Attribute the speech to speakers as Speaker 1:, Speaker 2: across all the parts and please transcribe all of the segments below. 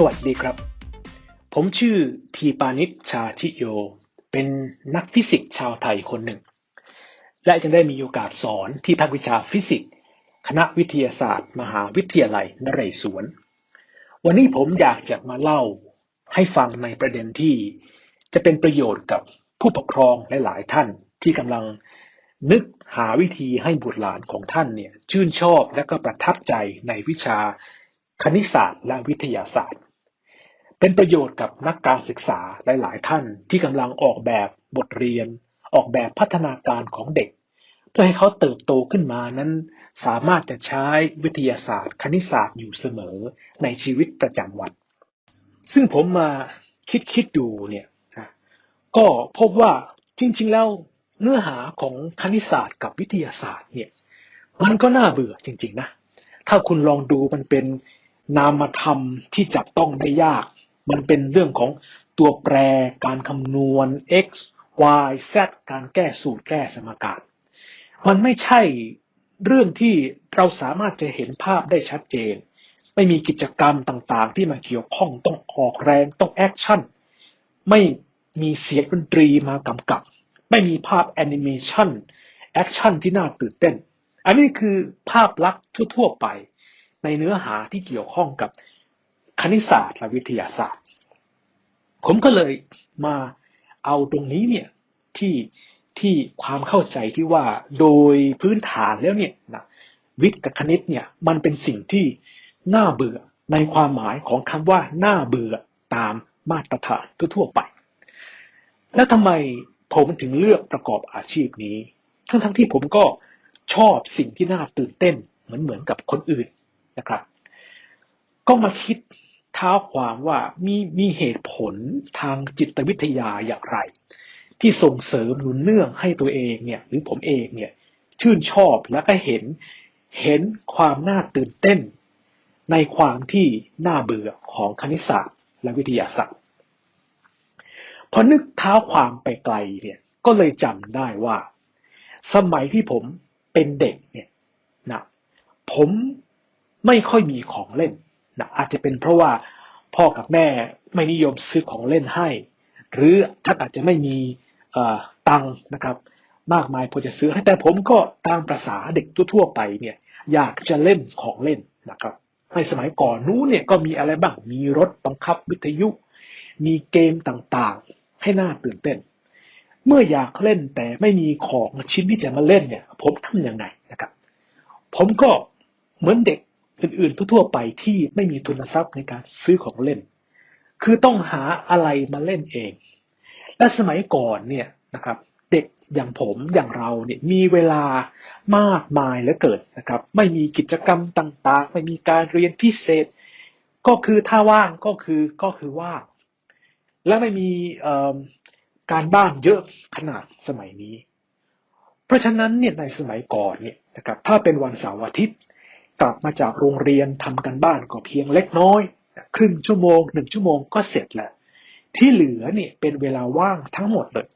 Speaker 1: สวัสดีครับ ผมชื่อทีปานิชชาชิโย เป็นนักฟิสิกส์ชาวไทยคนหนึ่ง และยังได้มีโอกาสสอนที่ภาควิชาฟิสิกส์คณะวิทยาศาสตร์ มหาวิทยาลัยนเรศวร วันนี้ผมอยากจะมาเล่าให้ฟังในประเด็นที่จะเป็นประโยชน์กับผู้ปกครองหลายๆท่านที่กำลังนึกหาวิธีให้บุตรหลานของท่านเนี่ยชื่นชอบและก็ประทับใจในวิชาคณิตศาสตร์และวิทยาศาสตร์ เป็นประโยชน์กับนักการศึกษาหลาย ๆ ท่านที่กำลังออกแบบบทเรียน ออกแบบพัฒนาการของเด็ก เพื่อให้เขาเติบโตขึ้นมานั้น สามารถจะใช้วิทยาศาสตร์ คณิตศาสตร์อยู่เสมอในชีวิตประจำวัน ซึ่งผมมาคิดคิดดูเนี่ยก็พบว่าจริง ๆ แล้วเนื้อหาของคณิตศาสตร์กับวิทยาศาสตร์เนี่ยมันก็น่าเบื่อจริง ๆ นะ ถ้าคุณลองดูมันเป็นนามธรรมที่จับต้องได้ยาก มันเป็นเรื่องของตัวแปรการคำนวณ x y z การแก้สูตรแก้สมการมันไม่ใช่เรื่องที่เราสามารถจะเห็นภาพได้ชัดเจน ไม่มีกิจกรรมต่างๆ ที่มาเกี่ยวข้องต้องออกแรงต้องแอคชั่นไม่มีเสียงดนตรีมากำกับ ไม่มีภาพแอนิเมชันแอคชั่นที่น่าตื่นเต้น อันนี้คือภาพลักษณ์ทั่ว ๆ ไปในเนื้อหาที่เกี่ยวข้องกับ คณิตศาสตร์และวิทยาศาสตร์ ผมก็เลยมาเอาตรงนี้เนี่ยที่ที่ความเข้าใจที่ว่าโดยพื้นฐานแล้วเนี่ยนะวิทย์กับคณิตเนี่ยมันเป็นสิ่งที่น่าเบื่อในความหมายของคำว่าน่าเบื่อตามมาตรฐานทั่วๆไป แล้วทำไมผมถึงเลือกประกอบอาชีพนี้ ทั้งๆที่ผมก็ชอบสิ่งที่น่าตื่นเต้นเหมือนเหมือนกับคนอื่นนะครับ ก็มาคิด ท้าความว่ามีมีเหตุผลทางจิตวิทยาอย่างไร ที่ส่งเสริมหนุนเนื่องให้ตัวเองเนี่ยหรือผมเองเนี่ยชื่นชอบแล้วก็เห็นเห็นความน่าตื่นเต้น ในความที่น่าเบื่อของคณิตศาสตร์และวิทยาศาสตร์พอนึกเท้าความไปไกลเนี่ยก็เลยจำได้ว่า สมัยที่ผมเป็นเด็กเนี่ยนะผมไม่ค่อยมีของเล่น นะอาจจะเป็นเพราะว่าพ่อกับแม่ไม่นิยมซื้อของเล่นให้ หรือท่านอาจจะไม่มีตังค์นะครับ มากมายพอจะซื้อให้แต่ผมก็ตามประษาเด็กทั่วๆไปเนี่ยอยากจะเล่นของเล่นนะครับในสมัยก่อนนู้นเนี่ยก็มีอะไรบ้างมีรถบังคับวิทยุ มีเกมต่างๆ ให้น่าตื่นเต้น เมื่ออยากเล่นแต่ไม่มีของชิ้นที่จะมาเล่นเนี่ย ผมทำยังไงนะครับ ผมก็เหมือนเด็ก อื่นๆทั่วๆไปที่ไม่มีทุนทรัพย์ในการซื้อของเล่น คือต้องหาอะไรมาเล่นเอง และสมัยก่อนเนี่ยนะครับเด็กอย่างผมอย่างเราเนี่ยมีเวลามากมายเหลือเกินนะครับไม่มีกิจกรรมต่างๆ ไม่มีการเรียนพิเศษ ก็คือถ้าว่างก็คือก็คือว่างและไม่มีการบ้านเยอะขนาดสมัยนี้ เพราะฉะนั้นเนี่ยในสมัยก่อนเนี่ยนะครับถ้าเป็นวันเสาร์อาทิตย์ กลับมาจากโรงเรียนทำกันบ้านก็เพียงเล็กน้อย ครึ่งชั่วโมงหนึ่งชั่วโมงก็เสร็จแล้ว ที่เหลือเนี่ยเป็นเวลาว่างทั้งหมดเลย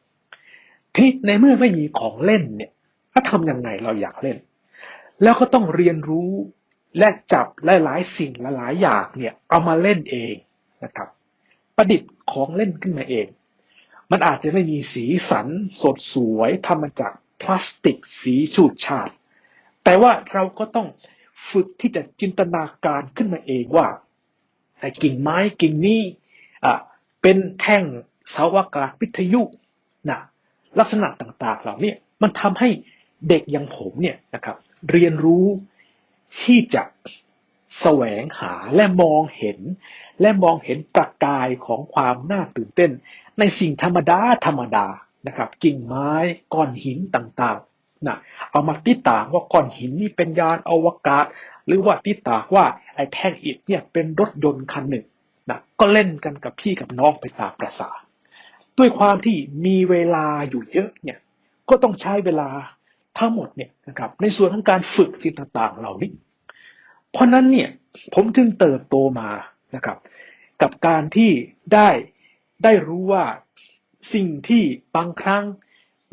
Speaker 1: ที่ในเมื่อไม่มีของเล่นเนี่ยถ้าทำยังไงเราอยากเล่น แล้วก็ต้องเรียนรู้และจับหลายๆสิ่งหลายๆอย่างเนี่ยเอามาเล่นเองนะครับ ประดิษฐ์ของเล่นขึ้นมาเอง มันอาจจะไม่มีสีสันสดสวยทำมาจากพลาสติกสีฉูดฉาดแต่ว่าเราก็ต้อง ฝึกที่จะจินตนาการขึ้นมาเองว่าไอ้กิ่งไม้กิ่งนี้อะเป็นแท่งเสาอากาศวิทยุนะลักษณะต่างๆเหล่านี้มันทำให้เด็กอย่างผมเนี่ยนะครับ เรียนรู้ที่จะแสวงหาและมองเห็น และมองเห็นประกายของความน่าตื่นเต้น ในสิ่งธรรมดาธรรมดานะครับ กิ่งไม้ก้อนหินต่างๆ นะเอามาติต่างว่าก้อนหินนี่เป็นยานอวกาศ หรือว่าติต่างว่าไอ้แท่งอิฐเนี่ยเป็นรถยนต์คันหนึ่งนะก็เล่นกันกับพี่กับน้องไปตามประสาด้วยความที่มีเวลาอยู่เยอะเนี่ยก็ต้องใช้เวลาทั้งหมดเนี่ยนะครับในส่วนของการฝึกสิ่งต่างๆเหล่านี้ เพราะนั้นเนี่ยผมจึงเติบโตมานะครับ กับการที่ได้ได้รู้ว่าสิ่งที่บางครั้ง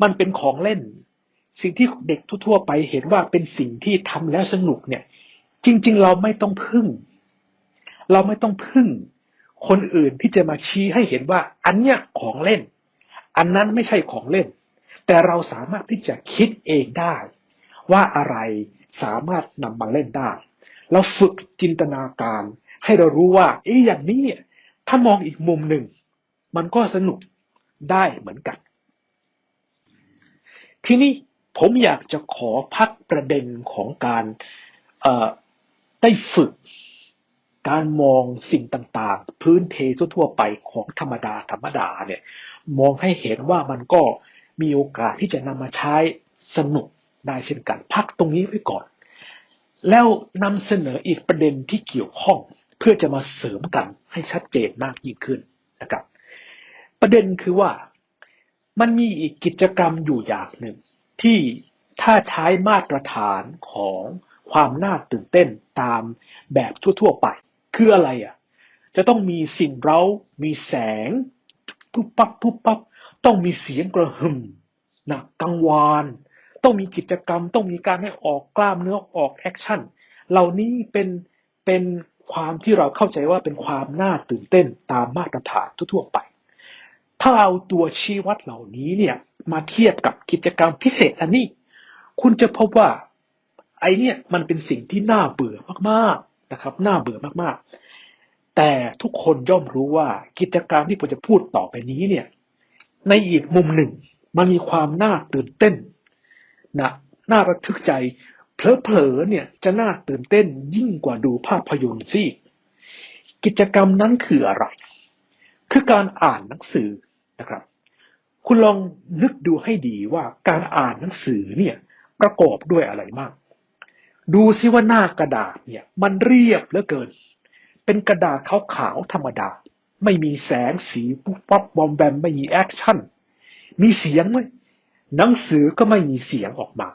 Speaker 1: มันเป็นของเล่น สิ่งที่เด็กทั่วๆไปเห็นว่าเป็นสิ่งที่ทำแล้วสนุกเนี่ย จริง ๆ เราไม่ต้องพึ่ง เราไม่ต้องพึ่ง คนอื่นที่จะมาชี้ให้เห็นว่า อันเนี้ยของเล่น อันนั้นไม่ใช่ของเล่น แต่เราสามารถที่จะคิดเองได้ ว่าอะไรสามารถนำมาเล่นได้ เราฝึกจินตนาการ ให้เรารู้ว่า เอ๊ะอย่างนี้เนี่ยถ้ามองอีกมุมหนึ่ง มันก็สนุกได้เหมือนกัน ทีนี้ ผมอยากจะขอพักประเด็นของการได้ฝึกการมองสิ่งต่างๆ พื้นเททั่วๆไปของธรรมดาธรรมดาเนี่ยมองให้เห็นว่ามันก็มีโอกาสที่จะนำมาใช้สนุกได้เช่นกัน พักตรงนี้ไว้ก่อน แล้วนำเสนออีกประเด็นที่เกี่ยวข้องเพื่อจะมาเสริมกันให้ชัดเจนมากยิ่งขึ้นนะครับ ประเด็นคือว่ามันมีอีกกิจกรรมอยู่อย่างหนึ่ง ที่ถ้าใช้มาตรฐานของความน่าตื่นเต้นตามแบบทั่ว ๆ ไป คืออะไรอะ จะต้องมีสิ่งเร้า มีแสงปุ๊บปั๊บปุ๊บปั๊บต้องมีเสียงกระหึ่มนะกังวาน ต้องมีกิจกรรม ต้องมีการให้ออกกล้ามเนื้อออกแอคชั่น เหล่านี้เป็นเป็นความที่เราเข้าใจว่าเป็นความน่าตื่นเต้นตามมาตรฐานทั่วๆไป ถ้าเอาตัวชี้วัดเหล่านี้เนี่ย มาเทียบกับกิจกรรมพิเศษอันนี้ คุณจะพบว่า ไอเนี่ยมันเป็นสิ่งที่น่าเบื่อมากๆนะครับ น่าเบื่อมากๆ แต่ทุกคนย่อมรู้ว่ากิจกรรมที่ผมจะพูดต่อไปนี้เนี่ย ในอีกมุมหนึ่ง มันมีความน่าตื่นเต้นนะน่าระทึกใจเผลอๆเนี่ยจะน่าตื่นเต้นยิ่งกว่าดูภาพยนตร์ซิกิจกรรมนั้นคืออะไร คือการอ่านหนังสือ นะครับ คุณลองนึกดูให้ดีว่าการอ่านหนังสือเนี่ยประกอบด้วยอะไรบ้างดูซิว่าหน้ากระดาษเนี่ยมันเรียบเหลือเกิน เป็นกระดาษขาวๆธรรมดา ไม่มีแสงสีปุ๊บปั๊บบอมแบมไม่มีแอคชั่น มีเสียงไหมหนังสือก็ไม่มีเสียงออกมา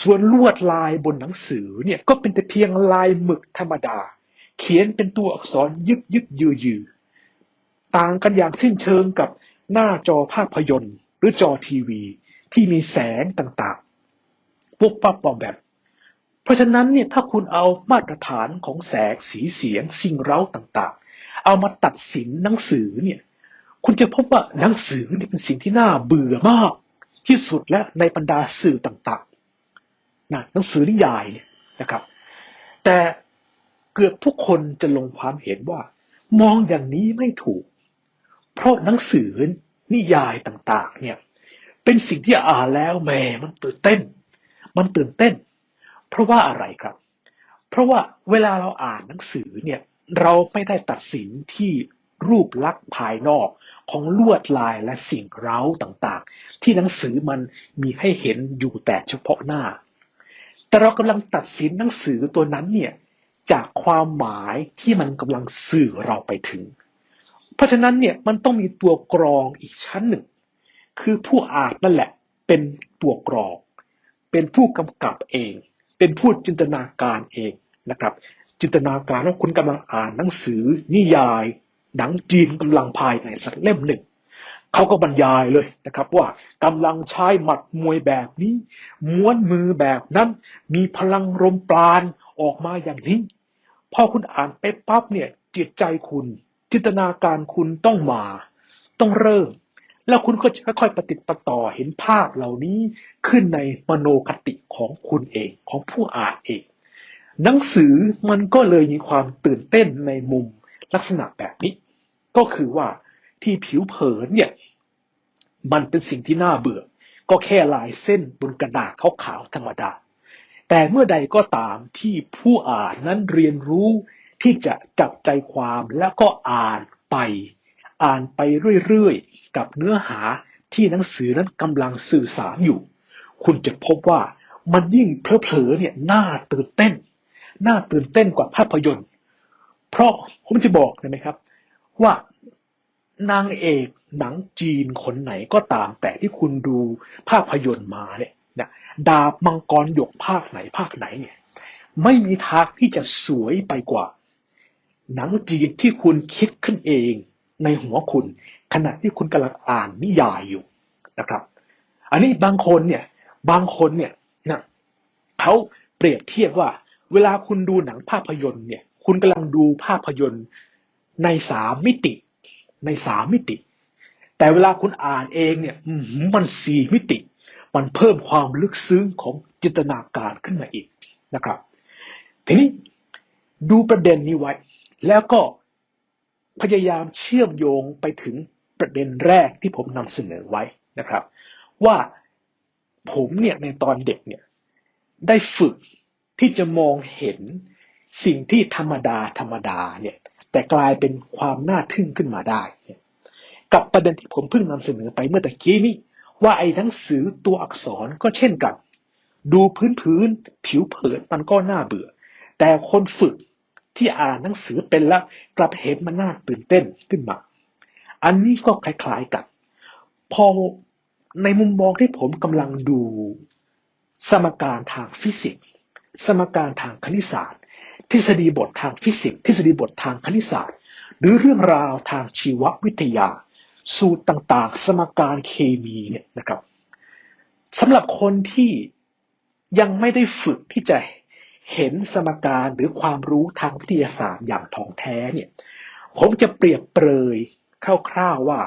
Speaker 1: ส่วนลวดลายบนหนังสือเนี่ยก็เป็นแต่เพียงลายหมึกธรรมดา เขียนเป็นตัวอักษรยึกยึกยือยือ ต่างกันอย่างสิ้นเชิงกับหน้าจอภาพยนตร์ หรือจอทีวี ที่มีแสงต่างๆปุ๊บปั๊บบอมแบบ เพราะฉะนั้นเนี่ยถ้าคุณเอามาตรฐานของแสงสีเสียง สิ่งเร้าต่างๆ เอามาตัดสินหนังสือเนี่ยคุณจะพบว่าหนังสือนี่เป็นสิ่งที่น่าเบื่อมาก ที่สุดและในบรรดาสื่อต่างๆนะหนังสือนิยายเนี่ยนะครับ แต่เกือบทุกคนจะลงความเห็นว่า มองอย่างนี้ไม่ถูก เพราะหนังสือนิยายต่าง ๆ เนี่ย เป็นสิ่งที่อ่านแล้วแหมมันตื่นเต้น มันตื่นเต้น เพราะว่าอะไรครับ เพราะว่าเวลาเราอ่านหนังสือเนี่ยเราไม่ได้ตัดสินที่รูปลักษณ์ภายนอกของลวดลายและสิ่งเร้าต่างๆ ที่หนังสือมันมีให้เห็นอยู่แต่เฉพาะหน้า แต่เรากำลังตัดสินหนังสือตัวนั้นเนี่ยจากความหมายที่มันกำลังสื่อเราไปถึง เพราะฉะนั้นเนี่ยมันต้องมีตัวกรองอีกชั้นหนึ่ง คือผู้อ่านนั่นแหละ เป็นตัวกรอง เป็นผู้กำกับเอง เป็นผู้จินตนาการเองนะครับ จินตนาการว่าคุณกำลังอ่านหนังสือ นิยาย หนังจีนกำลังภายในสักเล่มหนึ่งเขาก็บรรยายเลยนะครับว่ากำลังใช้หมัดมวยแบบนี้ ม้วนมือแบบนั้น มีพลังลมปราณออกมาอย่างนี้ พอคุณอ่านไปปั๊บเนี่ยจิตใจคุณ จินตนาการคุณต้องมา ต้องเริ่ม แล้วคุณก็จะค่อยๆปฏิดประต่อเห็นภาพเหล่านี้ขึ้นในมโนคติของคุณเองของผู้อ่านเอง หนังสือมันก็เลยมีความตื่นเต้นในมุมลักษณะแบบนี้ ก็คือว่าที่ผิวเผินเนี่ย มันเป็นสิ่งที่น่าเบื่อ ก็แค่ลายเส้นบนกระดาษขาวๆธรรมดา แต่เมื่อใดก็ตามที่ผู้อ่านนั้นเรียนรู้ ที่จะจับใจความแล้วก็อ่านไป อ่านไปเรื่อยๆ กับเนื้อหาที่หนังสือนั้นกำลังสื่อสารอยู่ คุณจะพบว่ามันยิ่งเพลอๆเนี่ยน่าตื่นเต้น น่าตื่นเต้นกว่าภาพยนตร์ เพราะผมจะบอกเลยไหมครับ ว่านางเอกหนังจีนคนไหนก็ตาม แต่ที่คุณดูภาพยนตร์มาเนี่ยนะดาบมังกรหยกภาคไหนภาคไหนเนี่ย ไม่มีทางที่จะสวยไปกว่า หนังจีนที่คุณคิดขึ้นเองในหัวคุณ ขณะที่คุณกำลังอ่านนิยายอยู่นะครับ อันนี้บางคนเนี่ยบางคนเนี่ยนะเขาเปรียบเทียบว่า เวลาคุณดูหนังภาพยนตร์เนี่ยคุณกำลังดูภาพยนตร์ในสามมิติ ในสามมิติ แต่เวลาคุณอ่านเองเนี่ยมันสี่มิติ มันเพิ่มความลึกซึ้งของจินตนาการขึ้นมาอีกนะครับ ทีนี้ดูประเด็นนี้ไว้ แล้วก็พยายามเชื่อมโยงไปถึงประเด็นแรกที่ผมนำเสนอไว้นะครับ ว่าผมเนี่ยในตอนเด็กเนี่ยได้ฝึกที่จะมองเห็นสิ่งที่ธรรมดาธรรมดาเนี่ยแต่กลายเป็นความน่าทึ่งขึ้นมาได้กับประเด็นที่ผมเพิ่งนำเสนอไปเมื่อตะกี้นี้ว่าไอ้หนังสือตัวอักษรก็เช่นกัน ดูพื้นพื้นผิวเผินมันก็น่าเบื่อ แต่คนฝึก ที่อ่านหนังสือเป็นแล้วกลับเห็นมันน่าตื่นเต้นขึ้นมา อันนี้ก็คล้ายๆกัน พอในมุมมองที่ผมกำลังดูสมการทางฟิสิกส์ สมการทางคณิตศาสตร์ ทฤษฎีบททางฟิสิกส์ ทฤษฎีบททางคณิตศาสตร์ หรือเรื่องราวทางชีววิทยา สูตรต่างๆ สมการเคมีเนี่ยนะครับสำหรับคนที่ยังไม่ได้ฝึกที่จะ เห็นสมการหรือความรู้ทางวิทยาศาสตร์อย่างท่องแท้เนี่ย ผมจะเปรียบเปรยคร่าวๆว่า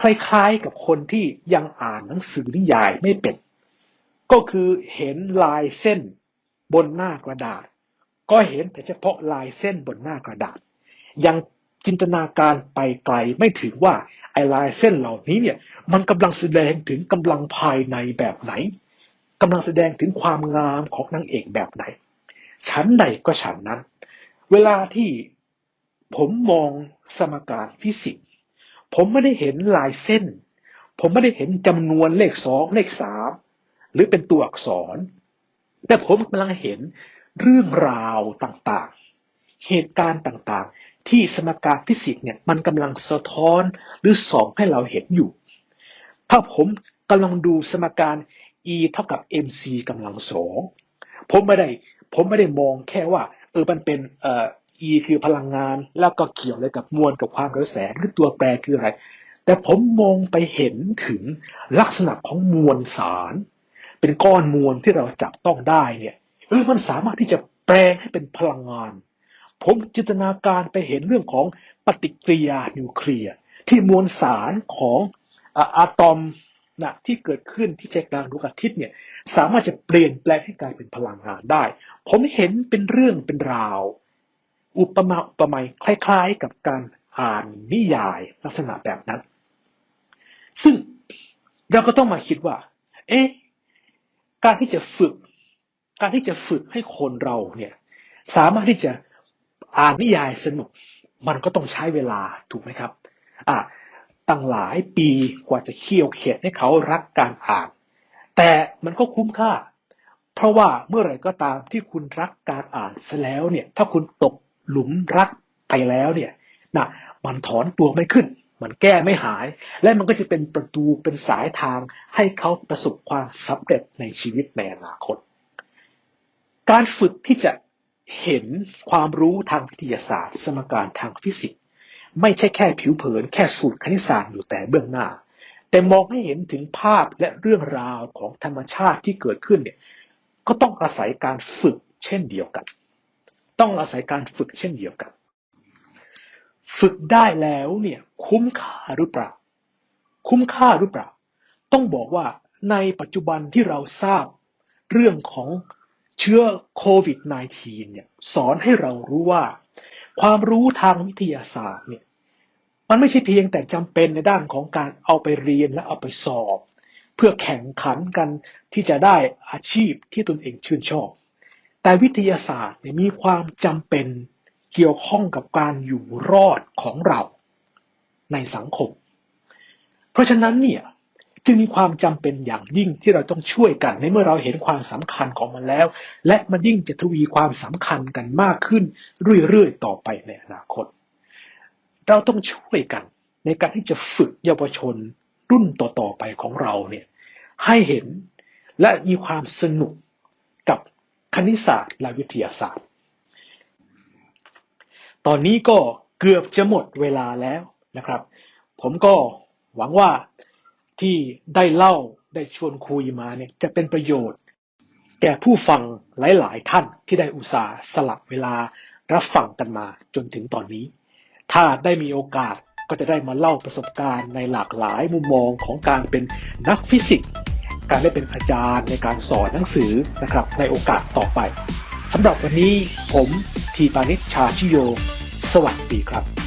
Speaker 1: คล้ายๆกับคนที่ยังอ่านหนังสือนิยายไม่เป็น ก็คือเห็นลายเส้นบนหน้ากระดาษ ก็เห็นแต่เฉพาะลายเส้นบนหน้ากระดาษ ยังจินตนาการไปไกลไม่ถึงว่าไอ้ลายเส้นเหล่านี้เนี่ย มันกำลังแสดงถึงกำลังภายในแบบไหนกำลังแสดงถึงความงามของนางเอกแบบไหน ชั้นใดก็ชั้นนั้น เวลาที่ผมมองสมการฟิสิกส์ผมไม่ได้เห็นลายเส้น ผมไม่ได้เห็นจำนวนเลขสองเลขสามหรือเป็นตัวอักษร แต่ผมกำลังเห็นเรื่องราวต่างๆ เหตุการณ์ต่างๆ ที่สมการฟิสิกส์เนี่ยมันกำลังสะท้อนหรือส่องให้เราเห็นอยู่ ถ้าผมกำลังดูสมการ e เท่ากับ mc กำลังสองผมไม่ได้ ผมไม่ได้มองแค่ว่า เออมันเป็นเอ่อ e คือพลังงาน แล้วก็เกี่ยวอะไรกับมวลกับความเร็วแสงหรือตัวแปรคืออะไร แต่ผมมองไปเห็นถึงลักษณะของมวลสาร เป็นก้อนมวลที่เราจับต้องได้เนี่ยเออมันสามารถที่จะแปลงให้เป็นพลังงาน ผมจินตนาการไปเห็นเรื่องของปฏิกิริยานิวเคลียร์ที่มวลสารของอะอะตอม นะที่เกิดขึ้นที่ใจกลางดวงอาทิตย์เนี่ยสามารถจะเปลี่ยนแปลงให้กลายเป็นพลังงานได้ ผมเห็นเป็นเรื่องเป็นราว อุปมาอุปไมยคล้าย ๆ กับการอ่านนิยายลักษณะแบบนั้น ซึ่งเราก็ต้องมาคิดว่า เอ๊ะการที่จะฝึก การที่จะฝึกให้คนเราเนี่ยสามารถที่จะอ่านนิยายสนุก มันก็ต้องใช้เวลาถูกไหมครับ อะ ตั้งหลายปีกว่าจะเคี่ยวเขียดให้เขารักการอ่าน แต่มันก็คุ้มค่า เพราะว่าเมื่อไหร่ก็ตามที่คุณรักการอ่านซะแล้วเนี่ย ถ้าคุณตกหลุมรักไปแล้วเนี่ยนะมันถอนตัวไม่ขึ้น มันแก้ไม่หาย และมันก็จะเป็นประตูเป็นสายทางให้เขาประสบความสำเร็จในชีวิตในอนาคต การฝึกที่จะเห็นความรู้ทางวิทยาศาสตร์ สมการทางฟิสิกส์ ไม่ใช่แค่ผิวเผินแค่สูตรคณิตศาสตร์อยู่แต่เบื้องหน้า แต่มองให้เห็นถึงภาพและเรื่องราวของธรรมชาติที่เกิดขึ้นเนี่ยก็ต้องอาศัยการฝึกเช่นเดียวกัน ต้องอาศัยการฝึกเช่นเดียวกัน ฝึกได้แล้วเนี่ยคุ้มค่าหรือเปล่า คุ้มค่าหรือเปล่า ต้องบอกว่าในปัจจุบันที่เราทราบเรื่องของเชื้อโควิด -19 เนี่ยสอนให้เรารู้ว่า ความรู้ทางวิทยาศาสตร์เนี่ยมันไม่ใช่เพียงแต่จำเป็นในด้านของการเอาไปเรียนและเอาไปสอบ เพื่อแข่งขันกันที่จะได้อาชีพที่ตนเองชื่นชอบ แต่วิทยาศาสตร์เนี่ยมีความจำเป็นเกี่ยวข้องกับการอยู่รอดของเราในสังคม เพราะฉะนั้นเนี่ย จึงมีความจำเป็นอย่างยิ่งที่เราต้องช่วยกันในเมื่อเราเห็นความสำคัญของมันแล้ว และมันยิ่งจะทวีความสำคัญกันมากขึ้นเรื่อยๆต่อไปในอนาคต เราต้องช่วยกันในการที่จะฝึกเยาวชนรุ่นต่อๆไปของเราเนี่ยให้เห็นและมีความสนุกกับคณิตศาสตร์และวิทยาศาสตร์ ตอนนี้ก็เกือบจะหมดเวลาแล้วนะครับ ผมก็หวังว่า ที่ได้เล่าได้ชวนคุยมาเนี่ยจะเป็นประโยชน์ แก่ผู้ฟังหลาย ๆ ท่านที่ได้อุตส่าห์สลับเวลารับฟังกันมาจนถึงตอนนี้ ถ้าได้มีโอกาสก็จะได้มาเล่าประสบการณ์ในหลากหลายมุมมองของการเป็นนักฟิสิกส์การได้เป็นอาจารย์ในการสอนหนังสือนะครับในโอกาสต่อไปสำหรับวันนี้ผมทีปานิชชาชิโย สวัสดีครับ